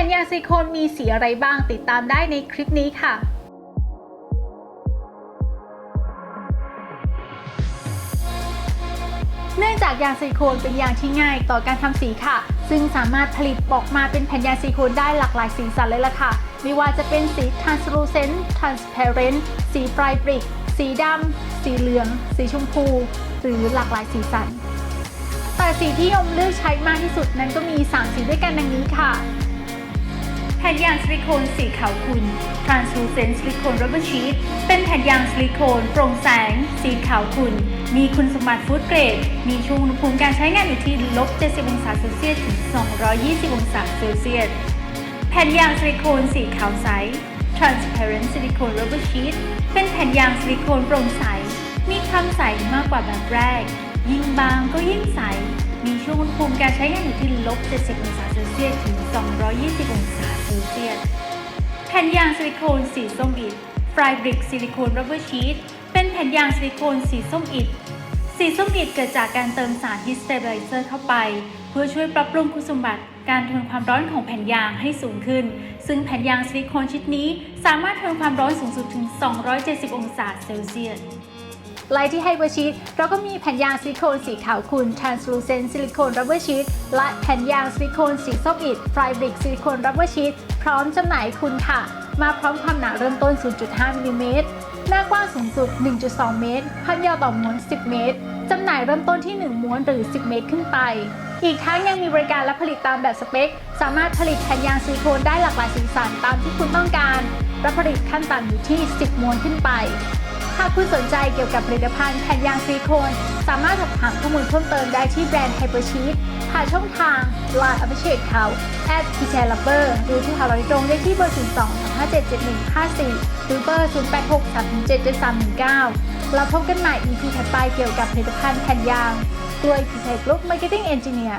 ผ่นยางซิลิโคนมีสีอะไรบ้างติดตามได้ในคลิปนี้ค่ะเนื่องจากยางซิลิโคนเป็นยางที่ง่ายต่อการทำสีค่ะ ซึ่งสามารถผลิตออกมาเป็นแผ่นยางซิลิโคนได้หลากหลายสีสันเลยล่ะค่ะ ไม่ว่าจะเป็นสี translucent transparent สีไฟบริก สีดำสีเหลือง สีชมพู หรือหลากหลายสีสัน แต่สีที่ยมเลือกใช้มากที่สุดนั้นก็มี 3 สีด้วยกันดังนี้ค่ะ ผ่นยางซิลิโคนสีขาวขุ่น translucent silicone rubber sheet เป็นแผ่นยางซิลิโคนโปร่งแสง สีขาวขุ่น มีคุณสมบัติฟู้ดเกรด มีช่วงอุณหภูมิการใช้งานอยู่ที่ลบ 70 องศาเซลเซียสถึง 220 องศาเซลเซียส แผ่นยางซิลิโคนสีขาวใส transparent silicone rubber sheet เป็นแผ่นยางซิลิโคนโปร่งใส มีความใสมากกว่าแบบแรก ยิ่งบางก็ยิ่งใส มีช่วงอุณหภูมิการใช้งานอยู่ที่ลบ 70 องศาเซลเซียสถึง 220 องศา เซลเซียสแผ่นยางซิลิโคนสีส้มอิฐฟรายบริกซิลิโคนรับเบอร์ชีตเป็นแผ่นยางซิลิโคนสีส้มอิฐสีส้มอิฐเกิดจากการเติมสารฮิสเต b ไ l เซอร์เข้าไป เพื่อช่วยปรับปรุงคุณสมบัติการทนความร้อนของแผ่นยางให้สูงขึ้น ซึ่งแผ่นยางซิลิโคนชิ้นนี้ สามารถทนความร้อนสูงสุดถึง 270 องศาเซลเซียส ไลท์ที่ไฮเปอร์ชีตเราก็มีแผ่นยางซิลิโคนสีขาวขุ่น translucent silicone rubber sheet และแผ่นยางซิลิโคนสีส้มอิฐ Flybrick silicone rubber sheet พร้อมจำหน่ายคุณค่ะ มาพร้อมความหนาเริ่มต้น 0.5มิลลิเมตรหน้ากว้างสูงสุด 1.2 เมตร ความยาวต่อม้วน 10 เมตร จำหน่ายเริ่มต้นที่ 1 ม้วนหรือ 10 เมตรขึ้นไป อีกทั้งยังมีบริการและผลิตตามแบบสเปค สามารถผลิตแผ่นยางซิลิโคนได้หลากหลายสีสันตามที่คุณต้องการและผลิตขั้นต่ำอยู่ที่ 10 ม้วนขึ้นไป หากคุณสนใจเกี่ยวกับผลิตภัณฑ์แผ่นยางซิลิโคน สามารถสอบถามข้อมูลเพิ่มเติมได้ที่แบรนด์ Hypersheet ผ่านช่องทาง Line Appreciate เขา at p c h a l o v e r หรือที่หาเราโดยตรงได้ที่เบอร์02 257 7154 หรือเบอร์ 086 3 7 7 3 1 9 เราพบกันใหม่ EP ถัดไปเกี่ยวกับผลิตภัณฑ์แผ่นยาง ด้วย p c h a Group Marketing Engineer